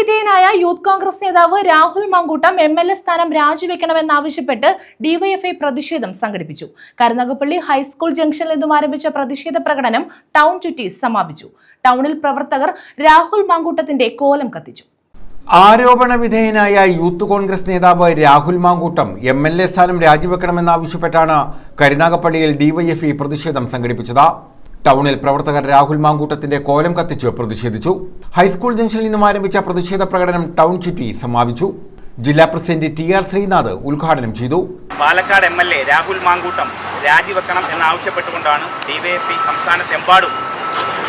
വിധേയനായ യൂത്ത് കോൺഗ്രസ് നേതാവ് Rahul Mankoottam M L A സ്ഥാനം രാജിവെക്കണമെന്നാവശ്യപ്പെട്ട് ഡിവൈഎഫ്ഐ പ്രതിഷേധം സംഘടിപ്പിച്ചു. കരുനാഗപ്പള്ളി ഹൈസ്കൂൾ ജംഗ്ഷനിൽ നിന്നും ആരംഭിച്ച പ്രതിഷേധ പ്രകടനം ടൗൺ ചുറ്റി സമാപിച്ചു. ടൗണിൽ പ്രവർത്തകർ രാഹുൽ മാങ്കൂട്ടത്തിന്റെ കോലം കത്തിച്ചു. ആരോപണ വിധേയനായ യൂത്ത് കോൺഗ്രസ് നേതാവ് Rahul Mankoottam M L A സ്ഥാനം രാജിവെക്കണമെന്നാവശ്യപ്പെട്ടാണ് കരുനാഗപ്പള്ളിയിൽ ഡിവൈഎഫ്ഐ പ്രതിഷേധം സംഘടിപ്പിച്ചത്. ടൗണിൽ പ്രവർത്തകർ രാഹുൽ മാങ്കൂട്ടത്തിന്റെ കോലം കത്തിച്ച് പ്രതിഷേധിച്ചു. ഹൈസ്കൂൾ ജംഗ്ഷനിൽ നിന്നും ആരംഭിച്ച പ്രതിഷേധ പ്രകടനം ടൗൺ ചുറ്റി സമാപിച്ചു. ജില്ലാ പ്രസിഡന്റ് ടി ആർ ശ്രീനാഥ് ഉദ്ഘാടനം ചെയ്തു. Palakkad M L A Rahul Mankoottam രാജിവെക്കണം എന്നാവശ്യപ്പെട്ടുകൊണ്ടാണ് ഡിവൈഎഫ്ഐ സംസ്ഥാനത്തെമ്പാടും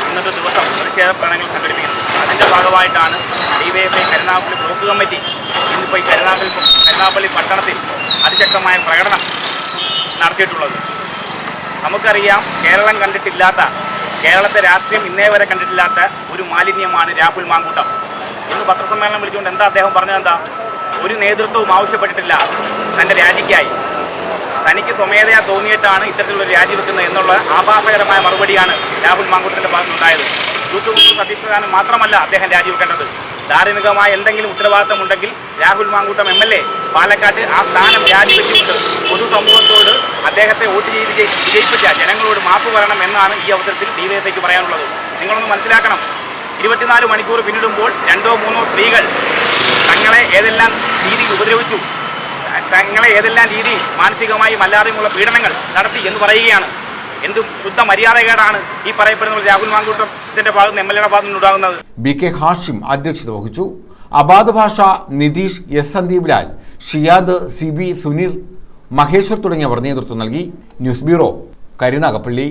ഇന്നത്തെ ദിവസം പ്രതിഷേധ പ്രകടനങ്ങൾ സംഘടിപ്പിക്കുന്നത്. അതിന്റെ ഭാഗമായിട്ടാണ് ഡിവൈഎഫ്ഐ കരുനാഗപ്പള്ളി ബ്ലോക്ക് കമ്മിറ്റി ഇന്നിപ്പോൾ ഈ കരുനാഗപ്പള്ളി കരുനാഗപ്പള്ളി പട്ടണത്തിൽ അതിശക്തമായ പ്രകടനം നടത്തിയിട്ടുള്ളത്. നമുക്കറിയാം കേരളം കണ്ടിട്ടില്ലാത്ത കേരളത്തെ രാഷ്ട്രീയം ഇന്നേ വരെ കണ്ടിട്ടില്ലാത്ത ഒരു മാലിന്യമാണ് രാഹുൽ മാങ്കൂട്ടം. ഇന്ന് പത്രസമ്മേളനം വിളിച്ചുകൊണ്ട് എന്താ അദ്ദേഹം പറഞ്ഞത് എന്താ ഒരു നേതൃത്വവും ആവശ്യപ്പെട്ടിട്ടില്ല തന്റെ രാജിക്കായി. തനിക്ക് സ്വമേധയാ തോന്നിയിട്ടാണ് ഇത്തരത്തിലുള്ള രാജി വെക്കുന്നത് എന്നുള്ള ആഭാസകരമായ മറുപടിയാണ് രാഹുൽ മാങ്കൂട്ടത്തിന്റെ ഭാഗത്തുനിന്നുണ്ടായത്. യൂത്ത് കോൺഗ്രസ് അധ്യക്ഷസ്ഥാനം മാത്രമല്ല അദ്ദേഹം രാജിവെക്കേണ്ടത്. ധാർമ്മികമായ എന്തെങ്കിലും ഉത്തരവാദിത്തമുണ്ടെങ്കിൽ Rahul Mankoottam M L A പാലക്കാട്ട് ആ സ്ഥാനം രാജിവെച്ചുകൊണ്ട് പൊതുസമൂഹത്തോട് അദ്ദേഹത്തെ വോട്ട് ചെയ്ത് വിജയിപ്പിച്ച ജനങ്ങളോട് മാപ്പ് പറയണം എന്നാണ് ഈ അവസരത്തിൽ ഡിവൈഎഫ്ഐക്ക് പറയാനുള്ളത്. നിങ്ങളൊന്ന് മനസ്സിലാക്കണം. ഇരുപത്തിനാല് മണിക്കൂർ പിന്നിടുമ്പോൾ രണ്ടോ മൂന്നോ സ്ത്രീകൾ തങ്ങളെ ഏതെല്ലാം രീതിയിൽ ഉപദ്രവിച്ചു തങ്ങളെ ഏതെല്ലാം രീതിയിൽ മാനസികമായും അല്ലാതെയുമുള്ള പീഡനങ്ങൾ നടത്തി എന്ന് പറയുകയാണ്. എന്തും ശുദ്ധ മര്യാദകേടാണ് ഈ പറയപ്പെടുന്ന രാഹുൽ മാങ്കൂട്ടത്തിന്റെ ഭാഗത്ത് എം എൽ എയുടെ ഭാഗത്ത് നിന്നുണ്ടാകുന്നത് ബി കെ ഹാഷിം അധ്യക്ഷത വഹിച്ചു. Abad Bhasha Nitheesh S Sandeep Lal Shiyad C B Sunil Maheshwar തുടങ്ങിയവർ നേതൃത്വം നൽകി. News bureau Karunagappally.